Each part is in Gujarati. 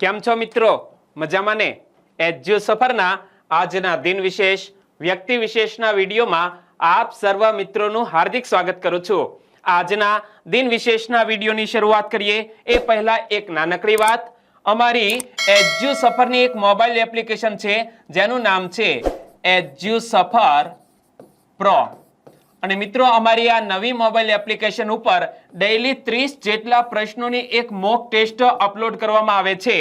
કેમ છો મિત્રો? મજામાં ને? એજ્યુ સફરના આજના દિન વિશેષ, વ્યક્તિ વિશેષના વિડીયોમાં આપ સર્વ મિત્રોનું હાર્દિક સ્વાગત કરું છું. આજના દિન વિશેષના વિડીયોની શરૂઆત કરીએ. એ પહેલા એક નાનકડી વાત. અમારી એજ્યુ સફરની એક મોબાઈલ એપ્લિકેશન છે, જેનું નામ છે એજ્યુ સફર પ્રો. અને મિત્રો, અમારી આ નવી મોબાઈલ એપ્લિકેશન ઉપર ડેઈલી ત્રીસ જેટલા પ્રશ્નોની એક મોક ટેસ્ટ અપલોડ કરવામાં આવે છે.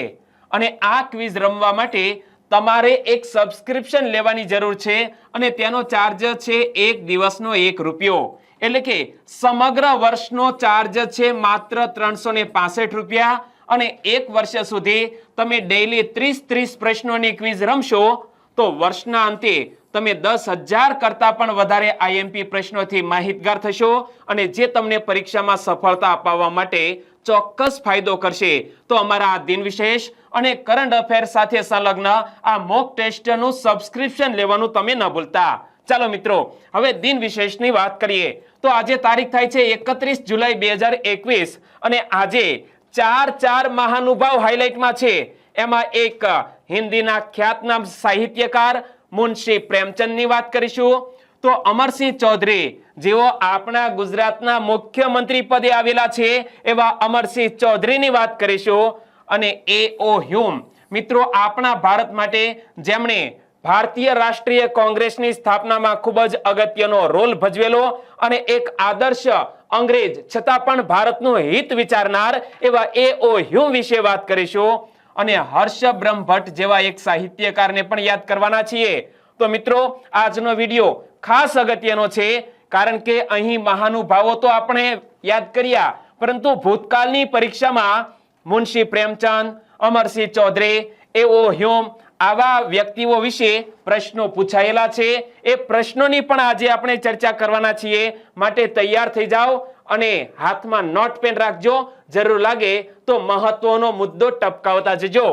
અને આ ક્વિઝ રમવા માટે તમારે એક સબસ્ક્રિપ્શન લેવાની જરૂર છે અને તેનો ચાર્જ છે એક દિવસનો એક રૂપિયો. એટલે કે સમગ્ર વર્ષનો ચાર્જ છે માત્ર ત્રણસો રૂપિયા. અને એક વર્ષ સુધી તમે ડેઈલી ત્રીસ ત્રીસ પ્રશ્નોની ક્વિઝ રમશો, તો વર્ષના અંતે તમે દસ હજાર કરતા પણ વધારે આઈએમપી પ્રશ્નોથી માહિતગાર થશો અને જે તમને પરીક્ષામાં સફળતા અપાવવા માટે ચોક્કસ ફાયદો કરશે. તો અમારા આ દિન વિશેષ અને કરંટ અફેર સાથે સંલગ્ન આ મોક ટેસ્ટનું સબસ્ક્રિપ્શન લેવાનું તમે ન ભૂલતા. ચાલો મિત્રો, હવે દિન વિશેષની વાત કરીએ. તો આજે તારીખ થાય છે એકત્રીસ જુલાઈ બે હજાર એકવીસ અને આજે ચાર ચાર મહાનુભાવ હાઇલાઇટમાં છે. એમાં એક હિન્દીના ખ્યાતનામ સાહિત્યકાર મુનશી પ્રેમચંદની વાત કરીશું. તો અમરસિંહ ચૌધરી, જેઓ આપણા ગુજરાતના મુખ્યમંત્રી પદે આવેલા છે, એવા અમરસિંહ ચૌધરીની વાત કરીશું. અને એ ઓ હ્યુમ મિત્રો, આપણા ભારત માટે જેમણે ભારતીય રાષ્ટ્રીય કોંગ્રેસની સ્થાપનામાં ખૂબ જ અગત્યનો રોલ ભજવેલો અને એક આદર્શ અંગ્રેજ, છતાં પણ ભારતનું હિત વિચારનાર એવા એ ઓ હ્યુમ વિશે વાત કરીશું. અને હર્ષ બ્રહ્મભટ્ટ જેવા એક સાહિત્યકારને પણ યાદ કરવાના છીએ. તો મિત્રો, આજનો વીડિયો ખાસ અગત્યનો છે, કારણ કે અહીં મહાનુભાવો તો આપણે યાદ કર્યા, પરંતુ ભૂતકાળની પરીક્ષામાં મુનશી પ્રેમચંદ, અમરસિંહ ચૌધરી, એઓ હ્યુમ આવા વ્યક્તિઓ વિશે પ્રશ્નો પૂછાયેલા છે. એ પ્રશ્નોની પણ આજે આપણે ચર્ચા કરવાના છીએ. માટે તૈયાર થઈ જાઓ અને હાથમાં નોટ પેન રાખજો. જરૂર લાગે તો મહત્વનો મુદ્દો ટપકાવતા જજો.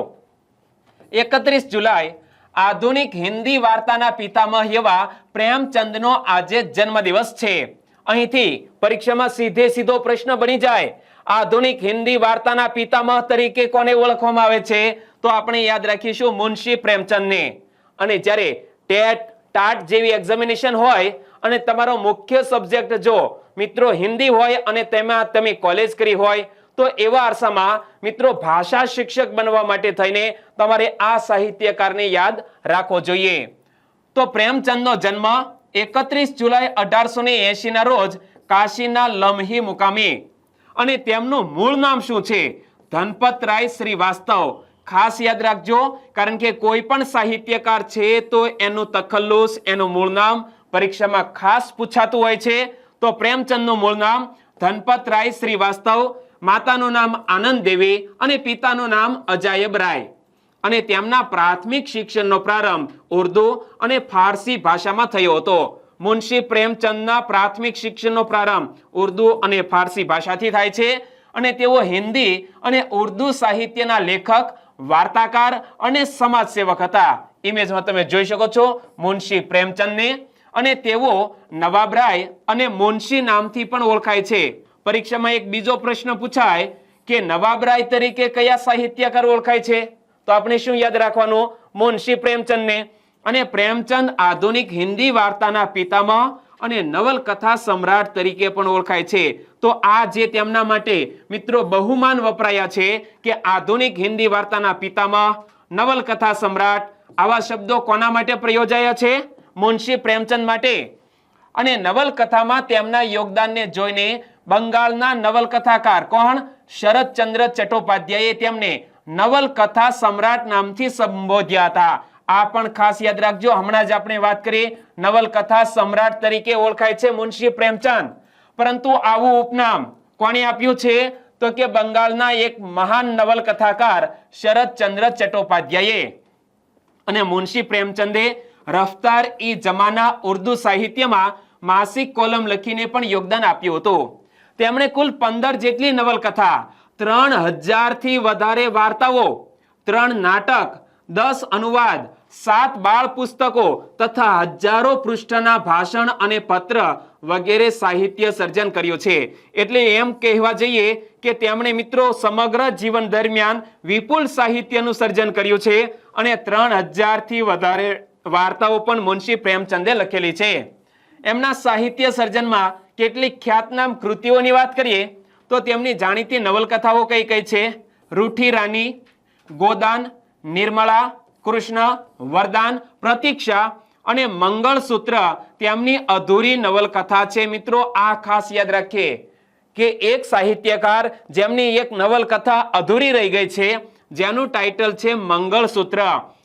એકત્રીસ જુલાઈ, આધુનિક હિન્દી વાર્તાના પિતામહ એવા પ્રેમચંદનો આજે જન્મદિવસ છે. અહીંથી પરીક્ષામાં સીધે સીધો પ્રશ્ન બની જાય. આધુનિક હિન્દી વાર્તાના પિતામહ તરીકે કોને ઓળખવામાં આવે છે? તો આપણે યાદ રાખીશું મુનશી પ્રેમચંદને. અને જ્યારે ટેટ ટાટ જેવી એક્ઝામિનેશન હોય અને તમારો મુખ્ય સબ્જેક્ટ જો મિત્રો હિન્દી હોય અને તેમાં તમે કોલેજ કરી હોય તો એવા અરસામાં મિત્રો ભાષા શિક્ષક બનવા માટે થઈને તમારે આ સાહિત્યકારને યાદ રાખવો જોઈએ. તો પ્રેમચંદનો જન્મ એકત્રીસ જુલાઈ અઢારસો ને એસી રોજ કાશીના લમ્હી મુકામે. અને તેમનું મૂળ નામ શું છે? ધનપત રાય શ્રીવાસ્તવ. ખાસ યાદ રાખજો, કારણ કે કોઈ પણ સાહિત્યકાર છે તો એનું તખલ્લુસ, એનું મૂળ નામ પરીક્ષામાં ખાસ પૂછાતું હોય છે. તો પ્રેમચંદનું મૂળ નામ ધનપત રાય શ્રીવાસ્તવ માતાનું નામ આનંદ દેવી અને પિતાનું નામ અજાયબ રાય. અને તેમના પ્રાથમિક શિક્ષણનો પ્રારંભ ઉર્દુ અને ફારસી ભાષામાં થયો હતો. મુનશી પ્રેમચંદના પ્રાથમિક શિક્ષણનો પ્રારંભ ઉર્દુ અને ફારસી ભાષાથી થાય છે અને તેઓ હિન્દી અને ઉર્દુ સાહિત્યના લેખક, વાર્તાકાર અને સમાજસેવક હતા. ઇમેજમાં તમે જોઈ શકો છો મુનશી પ્રેમચંદને અને તેઓ નવાબરાય અને મુનશી નામથી પણ ઓળખાય છે. પરીક્ષામાં એક બીજો પ્રશ્ન પૂછાય કે નવાબરાય તરીકે કયા સાહિત્યકાર ઓળખાય છે? તો આપણે શું યાદ રાખવાનું? મુનશી પ્રેમચંદને. અને પ્રેમચંદ આધુનિક હિન્દી વાર્તાના પિતામહ અને નવલકથા સમ્રાટ તરીકે પણ ઓળખાય છે. તો આ જે તેમના માટે મિત્રો બહુમાન વપરાયા છે કે આધુનિક હિન્દી વાર્તાના પિતામહ નવલકથા સમ્રાટ આવા શબ્દો કોના માટે પ્રયોજાયા છે? મુનશી પ્રેમચંદ માટે. અને નવલકથામાં તેમના યોગદાનને જોઈને બંગાળના નવલકથાકાર કોણ? શરદચંદ્ર ચટ્ટોપાધ્યાયે તેમને નવલકથા સમ્રાટ નામથી સંબોધ્યા હતા. આ પણ ખાસ યાદ રાખજો, હમણાં જ આપણે વાત કરી નવલકથા સમ્રાટ તરીકે ઓળખાય છે મુનશી પ્રેમચંદ. પરંતુ આવું ઉપનામ કોણે આપ્યું છે? તો કે બંગાળના એક મહાન નવલકથાકાર શરદચંદ્ર ચટ્ટોપાધ્યાયે. અને મુનશી પ્રેમચંદે રફતાર ઈ જમાના ઉર્દુ સાહિત્યમાં માસિક કોલમ લખીને પણ યોગદાન આપ્યું હતું. તેમણે કુલ પંદર જેટલી નવલકથા, ત્રણ હજારથી વધારે વાર્તાઓ, ત્રણ નાટક, દસ અનુવાદ, સાત બાળ પુસ્તકો તથા હજારો પૃષ્ઠના ભાષણ અને પત્ર વગેરે સાહિત્ય સર્જન કર્યું છે. એટલે એમ કહેવા જઈએ કે તેમણે મિત્રો સમગ્ર જીવન દરમિયાન વિપુલ સાહિત્યનું સર્જન કર્યું છે અને ત્રણ હજારથી વધારે વાર્તાઓ પણ મુનશી પ્રેમચંદે લખેલી છે. એમના સાહિત્ય સર્જનમાં કેટલીક ખ્યાતનામ કૃતિઓની વાત કરીએ, તો તેમની જાણીતી નવલકથાઓ કઈ કઈ છે? રૂઠી રાની, ગોદાન, નિર્મળા, કૃષ્ણ, વરદાન, પ્રતીક્ષા અને મંગળસૂત્ર તેમની અધૂરી નવલકથા છે. મિત્રો, આ ખાસ યાદ રાખીએ કે એક સાહિત્યકાર જેમની એક નવલકથા અધૂરી રહી ગઈ છે, જેનું ટાઇટલ છે મંગળસૂત્ર.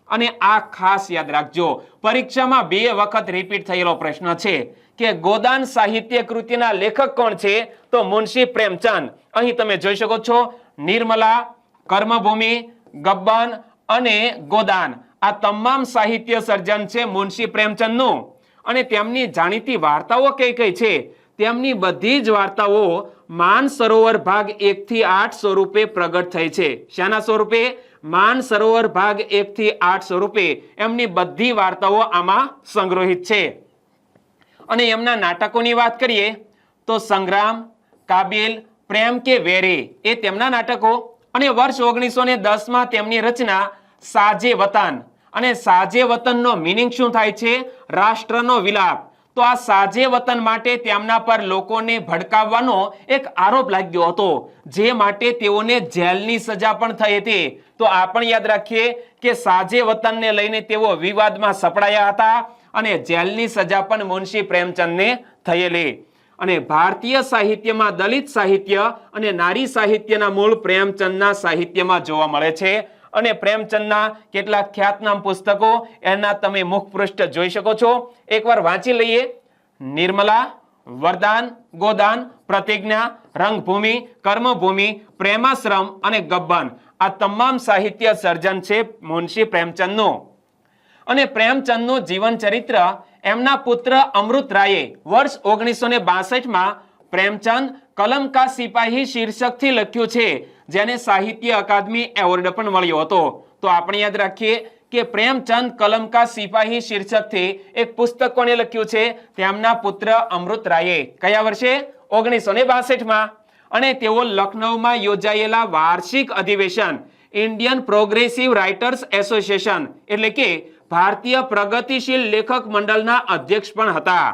અને આ ખાસ યાદ રાખજો, પરીક્ષામાં બે વખત રિપીટ થયેલો પ્રશ્ન છે. કે ગોદાન સાહિત્ય કૃતિના લેખક કોણ છે? તો મુનશી પ્રેમચંદ. અહીં તમે જોઈ શકો છો નિર્મલા, કર્મભૂમિ, ગબ્બન અને ગોદાન. આ તમામ સાહિત્ય સર્જન છે મુનશી પ્રેમચંદનું. અને તેમની જાણીતી વાર્તાઓ કઈ કઈ છે? તેમની બધી જ વાર્તાઓ માન સરોવર ભાગ એક થી આઠ સ્વરૂપે પ્રગટ થઈ છે. શાના સ્વરૂપે? માન સરોવર ભાગ એક થી આઠ સ્વરૂપે. એમની બધી વાર્તાઓ આમાં સંગ્રહિત છે. અને એમના નાટકોની વાત કરીએ, તો સંગ્રામ, કાબિલ, પ્રેમ કે વેરે એ તેમના નાટકો અને વર્ષ ઓગણીસો ને દસમાં તેમની રચના સાજે વતન. અને સાજે વતનનો મિનિંગ શું થાય છે? રાષ્ટ્રનો વિલાપ. તો આ સાજે વતન માટે તેમના પર લોકોને ભડકાવવાનો એક આરોપ લાગ્યો હતો. જે માટે તેઓને જેલની સજા પણ થઈ હતી. તો આ પણ યાદ રાખીએ કે સાજે વતનને લઈને તેઓ વિવાદમાં સપડાયા હતા અને જેલની સજા પણ મુનશી પ્રેમચંદને થયેલી. અને ભારતીય સાહિત્યમાં દલિત સાહિત્ય અને નારી સાહિત્યના મૂળ પ્રેમચંદના સાહિત્યમાં જોવા મળે છે. અને પ્રેમચંદના કેટલાક ખ્યાતનામ પુસ્તકો એના તમે મુખપૃષ્ઠ જોઈ શકો છો. એકવાર વાંચી લઈએ. નિર્મલા, વરદાન, ગોદાન, પ્રતિજ્ઞા, રંગભૂમિ, કર્મભૂમિ, પ્રેમાશ્રમ અને ગબ્બન. આ તમામ સાહિત્ય સર્જન છે મુનશી પ્રેમચંદનું. અને પ્રેમચંદનું જીવન ચરિત્ર એમના પુત્ર અમૃત રાયે વર્ષ ઓગણીસો ને બાસઠમાં પ્રેમચંદ કલમ કા સિપાહી શીર્ષકથી લખ્યું છે. જેને સાહિત્ય અકાદમી એવોર્ડ પણ મળ્યો હતો. તો આપણે યાદ રાખીએ કે પ્રેમચંદ કલમ કા સિપાહી શીર્ષકથી એક પુસ્તક કોણે લખ્યું છે? તેમના પુત્ર અમૃત રાયે. કયા વર્ષે? ઓગણીસો ને બાસઠમાં. અને તેઓ લખનૌમાં યોજાયેલા વાર્ષિક અધિવેશન, ઇન્ડિયન પ્રોગ્રેસિવ રાઇટર્સ એસોસિએશન, એટલે કે ભારતીય પ્રગતિશીલ લેખક મંડળના અધ્યક્ષ પણ હતા.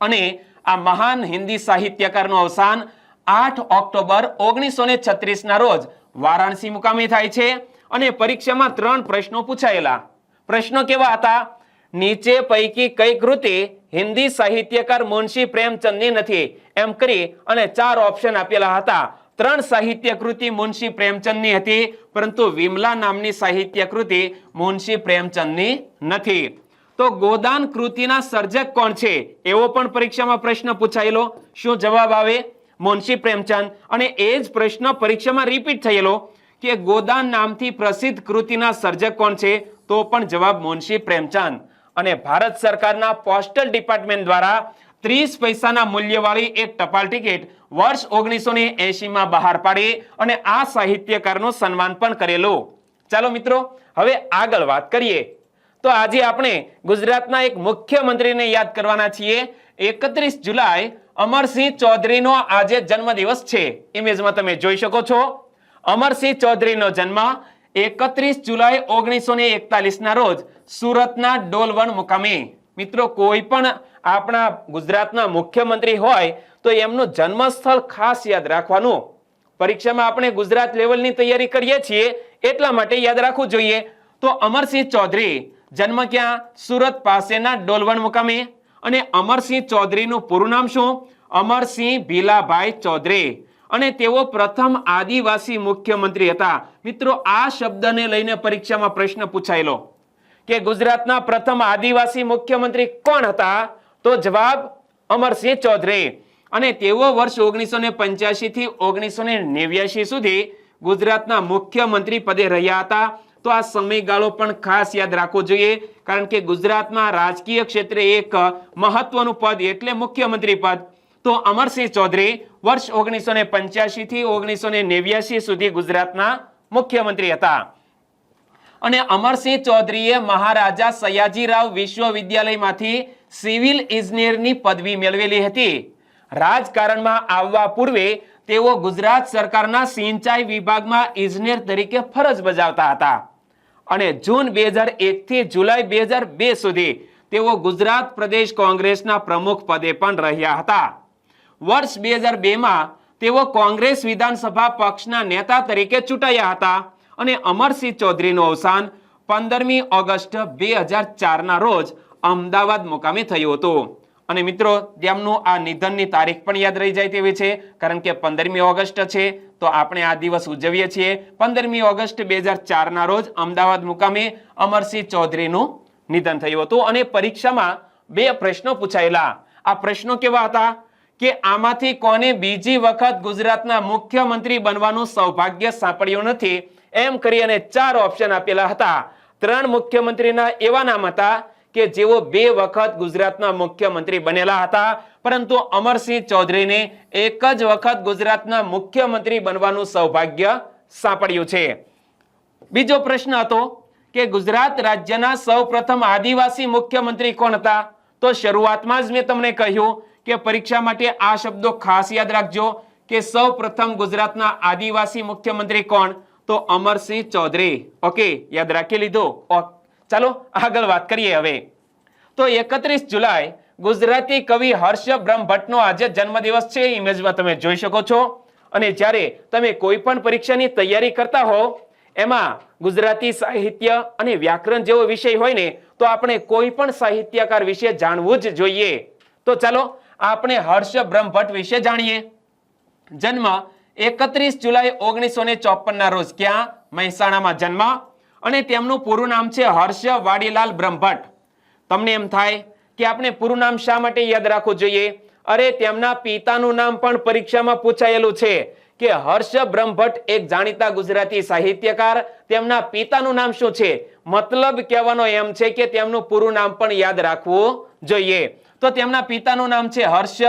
અને આ મહાન હિન્દી સાહિત્યકારનું અવસાન આઠ ઓક્ટોબર ઓગણીસો ને ના રોજ વારાણસી મુકામે થાય છે અને પરીક્ષામાં ત્રણ પ્રશ્નો પૂછાયેલા. પ્રશ્નો કેવા હતા? નીચે પૈકી કઈ કૃતિ હિન્દી સાહિત્યકાર મુનશી પ્રેમચંદની નથી? એમ કરી અને ચાર ઓપ્શન આપેલા હતા. ત્રણ સાહિત્ય કૃતિ મુનશી પ્રેમચંદની હતી, પરંતુ વિમલા નામની સાહિત્ય કૃતિ મુનશી પ્રેમચંદની નથી. તો ગોદાન કૃતિના સર્જક કોણ છે? એવો પણ પરીક્ષામાં પ્રશ્ન પૂછાયેલો. શું જવાબ આવે? મુનશી પ્રેમચંદ. અને એ જ પ્રશ્ન પરીક્ષામાં રિપીટ થયેલો કે ગોદાન નામથી પ્રસિદ્ધ કૃતિના સર્જક કોણ છે? તો પણ જવાબ મુનશી પ્રેમચંદ. અને ભારત સરકારના પોસ્ટલ ડિપાર્ટમેન્ટ દ્વારા ત્રીસ પૈસાના મૂલ્યવાળી એક ટપાલ ટિકિટ વર્ષ ઓગણીસો ને એસીમાં બહાર પાડી અને આ સાહિત્યકારનું સન્માન પણ કરેલું. ચાલો મિત્રો, હવે આગળ વાત કરીએ. તો આજે આપણે ગુજરાતના એક મુખ્યમંત્રીને યાદ કરવાના છીએ. એકત્રીસ જુલાઈ અમરસિંહ ચૌધરીનો આજે જન્મદિવસ છે. ઇમેજમાં તમે જોઈ શકો છો. અમરસિંહ ચૌધરીનો જન્મ એકત્રીસ જુલાઈ ઓગણીસો ને એકતાલીસના રોજ સુરતના ડોલવણ મુકામે. મિત્રો, કોઈ પણ આપણા ગુજરાતના મુખ્યમંત્રી હોય તો એમનું જન્મસ્થળ ખાસ યાદ રાખવાનું. પરીક્ષામાં આપણે ગુજરાત લેવલની તૈયારી કરીએ છીએ એટલા માટે યાદ રાખવું જોઈએ. તો અમરસિંહ ચૌધરી જન્મ ક્યાં? સુરત પાસેના ડોલવણ મુકામે. અને અમરસિંહ ચૌધરીનું પૂરું નામ શું? અમરસિંહ ભીલાભાઈ ચૌધરી. અને તેઓ પ્રથમ આદિવાસી મુખ્યમંત્રી હતા. મિત્રો, આ શબ્દને લઈને પરીક્ષામાં પ્રશ્ન પૂછાયેલો કે ગુજરાતના પ્રથમ આદિવાસી મુખ્યમંત્રી કોણ હતા? તો જવાબ અમરસિંહ ચૌધરી. અને તેઓ વર્ષ ઓગણીસો ને પંચ્યાસી થી ઓગણીસો ને નેવ્યાસી સુધી ગુજરાતના મુખ્યમંત્રી પદે રહ્યા હતા. તો આ સમયગાળો પણ ખાસ યાદ રાખવો જોઈએ, કારણ કે ગુજરાતમાં રાજકીય ક્ષેત્રે એક મહત્વનું પદ એટલે મુખ્યમંત્રી પદ. તો અમરસિંહ ચૌધરી વર્ષ ઓગણીસો ને પંચ્યાસી થી ઓગણીસો ને નેવ્યાસી સુધી ગુજરાતના મુખ્યમંત્રી હતા. અને અમરસિંહ ચૌધરીએ મહારાજા સયાજીરાવ વિશ્વવિદ્યાલયમાંથી સિવિલ ઇજનેરની પદવી મેળવેલી હતી. રાજકારણમાં આવવા પૂર્વે તેઓ ગુજરાત સરકારના સિંચાઈ વિભાગમાં ઇજનેર તરીકે ફરજ બજાવતા હતા. અને જૂન બે હજારથી જુલાઈ બે હજાર બે સુધી તેઓ ગુજરાત પ્રદેશ કોંગ્રેસના પ્રમુખ પદે પણ રહ્યા હતા. વર્ષ બે હજાર બેમાં તેઓ કોંગ્રેસ વિધાનસભા પક્ષના નેતા તરીકે ચૂંટાયા હતા અને અમરસિંહ ચૌધરીનું અવસાન પંદરમી ઓગસ્ટ બે હજાર ચારના રોજ અમદાવાદ મુકામે થયું હતું. અને મિત્રો, તેમનું આ નિધનની તારીખ પણ યાદ રહી જાય તેવી છે, કારણ કે પંદરમી ઓગસ્ટ છે, તો આપણે આ દિવસ ઉજવીએ છીએ. પંદરમી ઓગસ્ટ બે ચારના રોજ અમદાવાદ મુકામે અમરસિંહ ચૌધરીનું નિધન થયું હતું અને પરીક્ષામાં બે પ્રશ્નો પૂછાયેલા. આ પ્રશ્નો કેવા હતા? કે આમાંથી કોને બીજી વખત ગુજરાતના મુખ્યમંત્રી બનવાનું સૌભાગ્ય સાંપડ્યું નથી, એમ કરી અને ચાર ઓપ્શન આપેલા હતા. ત્રણ મુખ્યમંત્રીના એવા નામ હતા કે જેઓ બે વખત ગુજરાતના મુખ્યમંત્રી બનેલા હતા પરંતુ અમરસિંહ ચૌધરીને એક જ વખત ગુજરાતના મુખ્યમંત્રી બનવાનું સૌભાગ્ય સાંપડ્યું છે. બીજો પ્રશ્ન હતો કે ગુજરાત રાજ્યના સૌપ્રથમ આદિવાસી મુખ્યમંત્રી કોણ હતા? તો શરૂઆતમાં જ મેં તમને કહ્યું કે પરીક્ષા માટે આ શબ્દો ખાસ યાદ રાખજો કે સૌપ્રથમ ગુજરાતના આદિવાસી મુખ્યમંત્રી કોણ? તો અમરસિંહ ચૌધરી. ઓકે યાદ રાખી લીધો. ઓ, ચાલો આગળ વાત કરીએ હવે. તો એકત્રીસ જુલાઈ ગુજરાતી કવિ હર્ષ બ્રહ્મભટ્ટનો આજે જન્મદિવસ છે ઇમેજમાં તમે જોઈ શકો છો. અને જ્યારે તમે કોઈ પણ પરીક્ષાની તૈયારી કરતા હો, એમાં ગુજરાતી સાહિત્ય અને વ્યાકરણ જેવો વિષય હોય ને, તો આપણે કોઈ પણ સાહિત્યકાર વિશે જાણવું જ જોઈએ. તો ચાલો આપણે હર્ષ બ્રહ્મભટ્ટ વિશે જાણીએ. જન્મ એકત્રીસ જુલાઈ ઓગણીસો ને ચોપનના રોજ ક્યાં? મહેસાણામાં જન્મ અને તેમનું પૂરું નામ છે હર્ષ વાડીલાલ બ્રહ્મભટ્ટ. તમને એમ થાય કે આપણે પૂરું નામ શા માટે યાદ રાખવું જોઈએ? અરે, તેમના પિતાનું નામ પણ પરીક્ષામાં પૂછાયેલું છે કે હર્ષ બ્રહ્મભટ્ટ એક જાણીતા ગુજરાતી સાહિત્યકાર. તેમના પિતાનું નામ શું છે? મતલબ કહેવાનો એમ છે કે તેમનું પૂરું નામ પણ યાદ રાખવું જોઈએ. તો તેમના પિતાનું નામ છે હર્ષ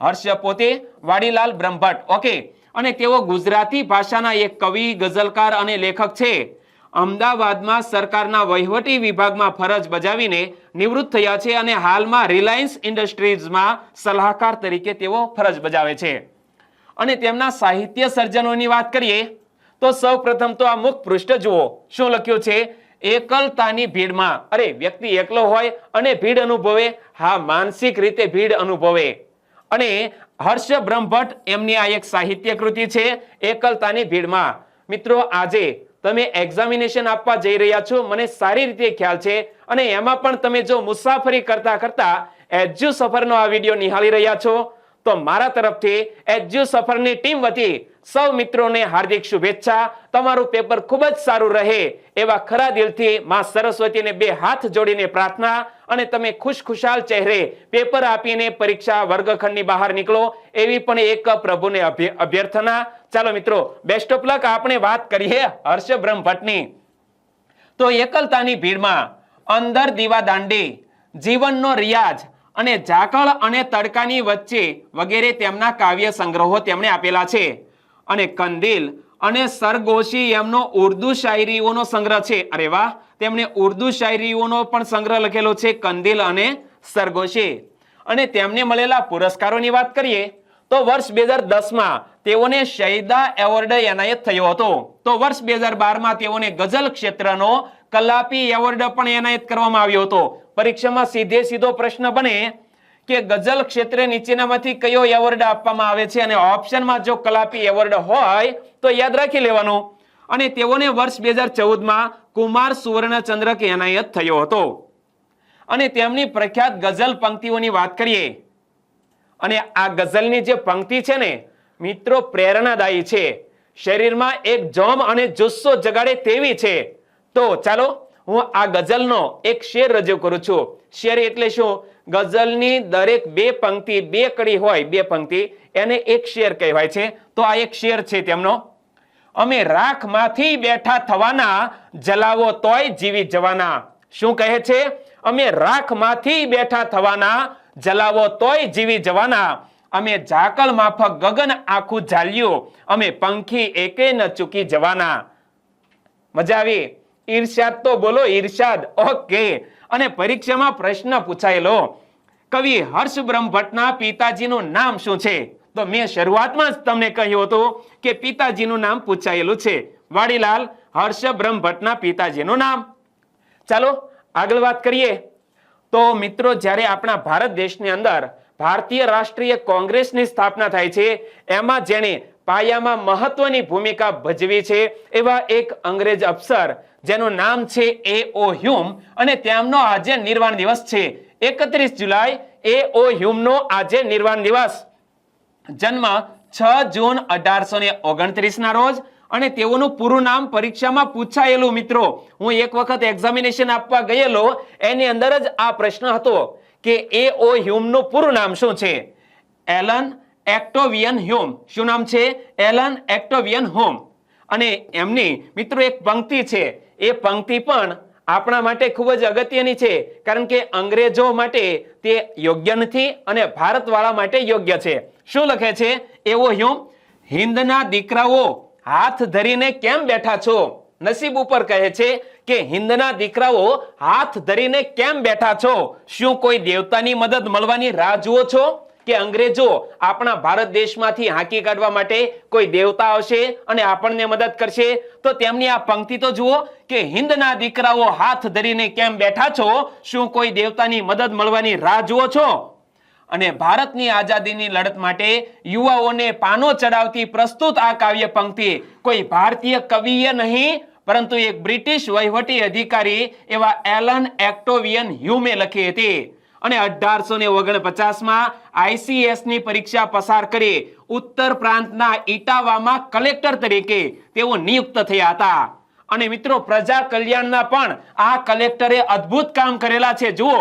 હર્ષ પોતે વાડીલાલ બ્રહ્મભટ્ટ. ઓકે. અને તેઓ ગુજરાતી ભાષાના એક કવિ, ગઝલકાર અને લેખક છે. અમદાવાદમાં સરકારના વહીવટી વિભાગમાં ફરજ બજાવીને નિવૃત્ત થયા છે અને હાલમાં રિલાયન્સ ઇન્ડસ્ટ્રીઝમાં સલાહકાર તરીકે તેઓ ફરજ બજાવે છે. અને તેમના સાહિત્ય સર્જનોની વાત કરીએ, તો સૌ પ્રથમ તો આ મુખ પૃષ્ઠ જુઓ. શું લખ્યું છે? એકલતાની ભીડમાં. અરે, વ્યક્તિ એકલો હોય અને ભીડ અનુભવે, હા, માનસિક રીતે ભીડ અનુભવે. અને હર્ષ બ્રહ્મભટ્ટ એમની આ એક સાહિત્ય કૃતિ છે, એકલતાની ભીડમાં. મિત્રો, આજે તમે એક્ઝામિનેશન આપવા જઈ રહ્યા છો, મને સારી રીતે ખ્યાલ છે. અને એમાં પણ તમે જો મુસાફરી કરતા કરતા એજ્યુ સફરનો આ વીડિયો નિહાળી રહ્યા છો, તો મારા તરફથી એજ્યુ સફરની ટીમ વતી સૌ મિત્રોને હાર્દિક શુભેચ્છા. તમારું પેપર ખૂબ જ સારું રહે એવા ખરા દિલથી માં સરસ્વતીને બે હાથ જોડીને પ્રાર્થના. અને તમે ખુશખુશાલ ચહેરે પેપર આપીને પરીક્ષા વર્ગખંડની બહાર નીકળો, એવી પણ એક પ્રભુને અભ્ય- અભ્યર્થના ચાલો મિત્રો બેસ્ટ ઓફ લક આપણે વાત કરીએ હર્ષ બ્રહ્મભટ્ટની તો એકલતાની ભીડમાં અંદર દીવા દાંડી જીવનનો રિયાજ અને ઝાકળ અને તડકાની વચ્ચે વગેરે તેમના કાવ્ય સંગ્રહો તેમણે આપેલા છે. અને કંદિલ અને સરગોશી એમનો ઉર્દુ શાયરીઓનો સંગ્રહ છે. અરે વાહ, તેમણે ઉર્દુ શાયરીઓનો પણ સંગ્રહ લખેલો છે, કંદિલ અને સરગોશી. અને તેમને મળેલા પુરસ્કારોની વાત કરીએ તો વર્ષ બે હજાર દસમાં તેઓને શહીદા એવોર્ડ એનાયત થયો હતો. તો વર્ષ બે હજાર બારમાં તેઓને ગઝલ ક્ષેત્રનો કલાપી એવોર્ડ પણ એનાયત કરવામાં આવ્યો હતો. પરીક્ષામાં સીધે સીધો પ્રશ્ન બને કે ગઝલ ક્ષેત્રે નીચેનામાંથી કયો એવોર્ડ આપવામાં આવે છે અને ઓપ્શનમાં જો કલાપી એવોર્ડ હોય તો યાદ રાખી લેવાનું. અને તેઓને વર્ષ બે હજાર ચૌદમાં કુમાર સુવર્ણચંદ્રક એનાયત થયો હતો. અને તેમની પ્રખ્યાત ગઝલ પંક્તિઓની વાત કરીએ. અને આ ગઝલની જે પંક્તિ છે ને, મિત્રો, પ્રેરણાદાયી છે. શરીરમાં એક જોમ અને જુસ્સો જગાડે તેવી છે. તો ચાલો, હું આ ગઝલનો એક શેર રજૂ કરું છું. શેર એટલે શું? ગઝલની દરેક બે પંક્તિ, બે કડી હોય, બે પંક્તિ, એને એક શેર કહેવાય છે. તો આ એક શેર છે તેમનો. અમે રાખમાંથી બેઠા થવાના, જલાવો તોય જીવી જવાના. શું કહે છે? અમે રાખમાંથી બેઠા થવાના જલાવો તોય જીવી જવાના. અમે ઝાકળ માફક ગગન આખું ઝાલ્યું. અમે પંખી એકે ન ચૂકી જવાના. મજા આવી? ઈર્ષાદ તો બોલો ઈર્ષાદ ઓકે. અને પરીક્ષામાં પ્રશ્ન પૂછાયેલો. કવિ હર્ષ બ્રહ્મભટ્ટના પિતાજીનું નામ શું છે? તો મેં શરૂઆતમાં જ તમને કહ્યું હતું કે પિતાજીનું નામ પૂછાયેલું છે. વાડીલાલ હર્ષ બ્રહ્મભટ્ટના પિતાજીનું નામ. ચાલો આગળ વાત કરીએ. તો મિત્રો, જ્યારે આપણા ભારત દેશની અંદર ભારતીય રાષ્ટ્રીય કોંગ્રેસની સ્થાપના થાય છે, એમાં જેણે પાયામાં મહત્વની ભૂમિકા ભજવી છે, એવા એક અંગ્રેજ અફસર, જેનું નામ છે એ ઓ હ્યુમ, અને તેમનો આજે નિર્વાણ દિવસ છે. એકત્રીસ જુલાઈ, એ ઓ હ્યુમનો આજે નિર્વાણ દિવસ. જન્મ છ જૂન અઢારસો ઓગણત્રીસ ના રોજ અને તેઓનું પૂરું નામ પરીક્ષામાં પૂછાયેલું મિત્રો, હું એક વખત એક્ઝામિનેશન આપવા ગયેલો, એની અંદર જ આ પ્રશ્ન હતો કે એ ઓ હ્યુમનું પૂરું નામ શું છે? Allan Octavian Hume. શું નામ છે? એલન એક્ટોવિયન હોમ અને એમની મિત્રો એક પંક્તિ છે, એ પંક્તિ પણ આપણા માટે ખૂબ જ અગત્યની છે, કારણ કે અંગ્રેજો માટે તે યોગ્ય નથી અને ભારતવાળા માટે યોગ્ય છે. શું લખે છે? એવો હ્યુમ હિન્દના દીકરાઓ હાથ ધરીને કેમ બેઠા છો? નસીબ ઉપર કહે છે કે હિંદના દીકરાઓ હાથ ધરીને કેમ બેઠા છો? શું કોઈ દેવતાની મદદ મળવાની રાહ જુઓ છો? કે અંગ્રેજો આપણા ભારત દેશમાંથી હાંકી કાઢવા માટે કોઈ દેવતા આવશે અને આપણને મદદ કરશે? તો તેમની આ પંક્તિ તો જુઓ કે હિન્દના દીકરાઓ હાથ ધરીને કેમ બેઠા છો? શું કોઈ દેવતાની મદદ મળવાની રાહ જુઓ છો? અને ભારતની આઝાદીની લડત માટે યુવાઓને પાનો ચડાવતી પ્રસ્તુત આ કાવ્ય પંક્તિ કોઈ ભારતીય કવિએ નહીં, પરંતુ એક બ્રિટિશ વહીવટી અધિકારી એવા એલન એક્ટોવિયન હ્યુમે લખી હતી. અને અઢારસો ને ઓગણપચાસમાં આઈસીએસની પરીક્ષા પસાર કરી ઉત્તર પ્રાંતના ઇટાવામાં કલેક્ટર તરીકે તેઓ નિયુક્ત થયા હતા. અને મિત્રો, પ્રજા કલ્યાણના પણ આ કલેક્ટરે અદ્ભુત કામ કરેલા છે. જુઓ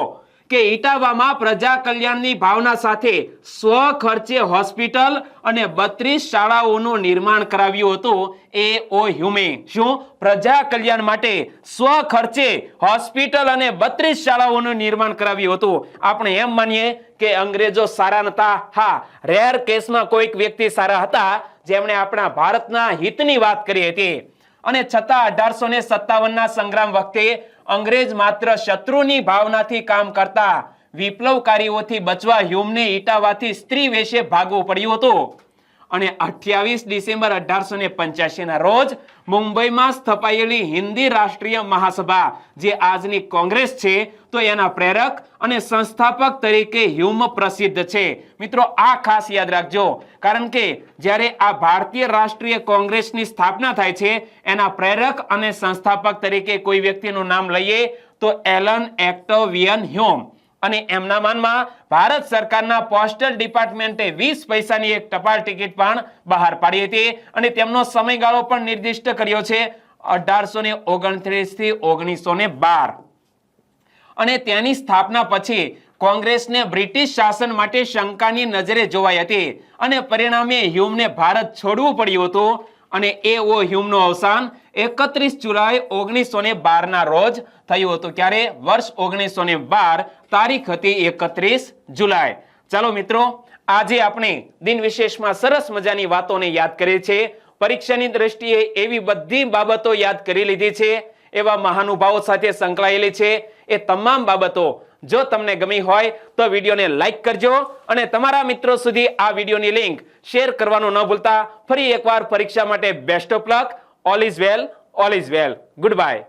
કે ઇટાવામાં પ્રજા કલ્યાણની ભાવના સાથે સ્વ ખર્ચે હોસ્પિટલ અને બત્રીસ શાળાઓનું નિર્માણ કરાવ્યું હતું. એ ઓ હ્યુમે. શું? પ્રજા કલ્યાણ માટે સ્વ ખર્ચે હોસ્પિટલ અને બત્રીસ શાળાઓનું નિર્માણ કરાવ્યું હતું. આપણે એમ માનીએ કે અંગ્રેજો સારા નતા. હા, રેર કેસમાં કોઈક વ્યક્તિ સારા હતા, જેમણે આપણા ભારતના હિતની વાત કરી હતી. અને છતાં અઢારસો ને સત્તાવનના સંગ્રામ વખતે અંગ્રેજ માત્ર શત્રુની ભાવનાથી કામ કરતા વિપ્લવકારીઓથી બચવા હ્યુમને ઈટાવાથી સ્ત્રી વેશે ભાગવું પડ્યું હતું. અને અઠ્યાવીસ ડિસેમ્બર અઢારસો ને પંચ્યાસી ના રોજ મુંબઈમાં સ્થપાયેલી હિન્દી રાષ્ટ્રીય મહાસભા જે આજની કોંગ્રેસ છે, તો એના પ્રેરક અને સંસ્થાપક તરીકે હ્યુમ પ્રસિદ્ધ છે. મિત્રો, આ ખાસ યાદ રાખજો, કારણ કે જ્યારે આ ભારતીય રાષ્ટ્રીય કોંગ્રેસની સ્થાપના થાય છે, એના પ્રેરક અને સંસ્થાપક તરીકે કોઈ વ્યક્તિનું નામ લઈએ, તો એલન એક્ટોવિયન હ્યુમ. અને એમના માનમાં ભારત સરકારના પોસ્ટલ ડિપાર્ટમેન્ટે વીસ પૈસાની એક ટપાલ ટિકિટ પણ બહાર પાડી હતી અને તેમનો સમયગાળો પણ નિર્દિષ્ટ કર્યો છે અઢારસો ને ઓગણત્રીસથી ઓગણીસો ને બાર. અને તેની સ્થાપના પછી કોંગ્રેસને બ્રિટિશ શાસન માટે શંકાની નજરે જોવાઈ હતી અને પરિણામે હ્યુમને ભારત છોડવું પડ્યું હતું અને એ ઓ હ્યુમનું અવસાન એકત્રીસ જુલાઈ ઓગણીસો ને ના રોજ થયું હતું. ક્યારે? વર્ષ ઓગણીસો ને બાર તારીખ હતી એકત્રીસ જુલાઈ. ચાલો મિત્રો, આજે આપણે દિન વિશેષમાં સરસ મજાની વાતોને યાદ કરી છે પરીક્ષાની દ્રષ્ટિએ એવી બધી બાબતો યાદ કરી લીધી છે, એવા મહાનુભાવો સાથે સંકળાયેલી છે. એ તમામ બાબતો જો તમને ગમી હોય તો વિડીયોને લાઈક કરજો અને તમારા મિત્રો સુધી આ વિડીયોની લિંક શેર કરવાનું ન ભૂલતા. ફરી એકવાર પરીક્ષા માટે best of luck. All is well, all is well. Goodbye.